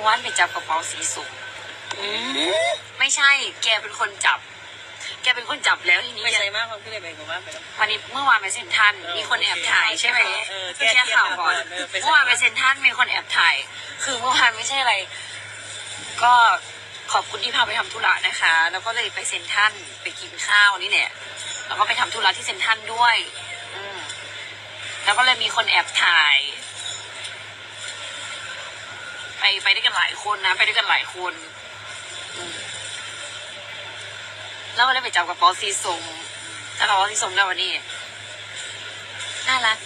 มื่อวานไปจับกระเป๋าสีสุกไม่ใช่ แกเป็นคนจับ แกเป็นคนจับแล้วทีนี้ไม่ใช่มากความขึ้นเลยไปกับว่าไปกับวันนี้เมื่อวานไปเซ็นทรันเออมีคนแอบถ่ายใช่ไหมเออเพิ่งแค่ข่าวก่อนเออไปเซ็นทรัลเมื่อวานไปเซ็นทรันมีคนแอบถ่าย คือเมื่อวานไม่ใช่อะไร ก็ขอบคุณที่พาไปทำธุระนะคะ แล้วก็เลยไปเซ็นทรันไปกินข้าวนี่แหละแล้วก็ไปทำธุระที่เซ็นทรันด้วย อืมแล้วก็เลยมีคนแอบถ่าย ไปไปด้วยกันหลายคนนะ ไปด้วยกันหลายคนแล้วก็เลยไปจับกระเป๋าสีส้มแล้วกระเป๋าสีส้มแล้ววันนี้น่ารัก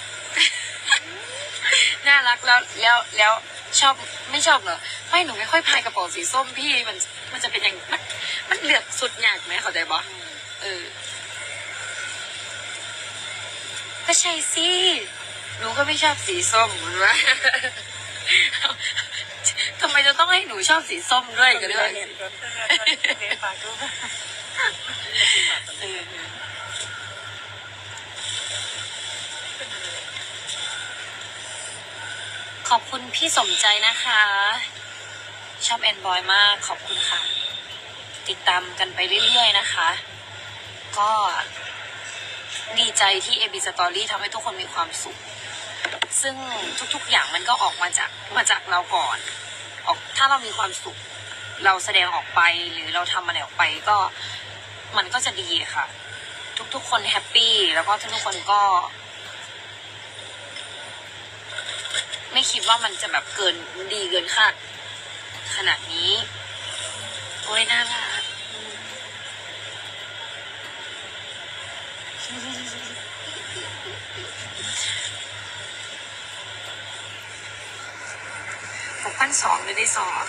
น่ารักแล้วแล้วแล้วชอบไม่ชอบเหรอไม่หนูไม่ค่อยพายกระเป๋าสีส้มพี่มันมันจะเป็นอย่างมันมันเหลือกสุดยากไหมเข้าใจบอเออก็ใช่สิหนูก็ไม่ชอบสีส้มเหมือนว่า ทำไมจะต้องให้หนูชอบสีส้มด้วยกันด้วยเห็นรถเห็นฝากด้วยเออขอบคุณพี่สมใจนะคะ ชอบแอนบอยมากขอบคุณค่ะ ติดตามกันไปเรื่อยๆนะคะ ก็ดีใจที่ AB Story ทำให้ทุกคนมีความสุข ซึ่งทุกๆอย่างมันก็ออกมาจากมาจากเราก่อน ออกถ้าเรามีความสุข เราแสดงออกไปหรือเราทำอะไรออกไปก็มันก็จะดีค่ะ ทุกๆคนแฮปปี้แล้วก็ทุกๆคนก็ ไม่คิดว่ามันจะแบบเกินดีเกินคาดขนาดนี้ โอ้ยน่ารัก ขั้นสองหรือได้สอบ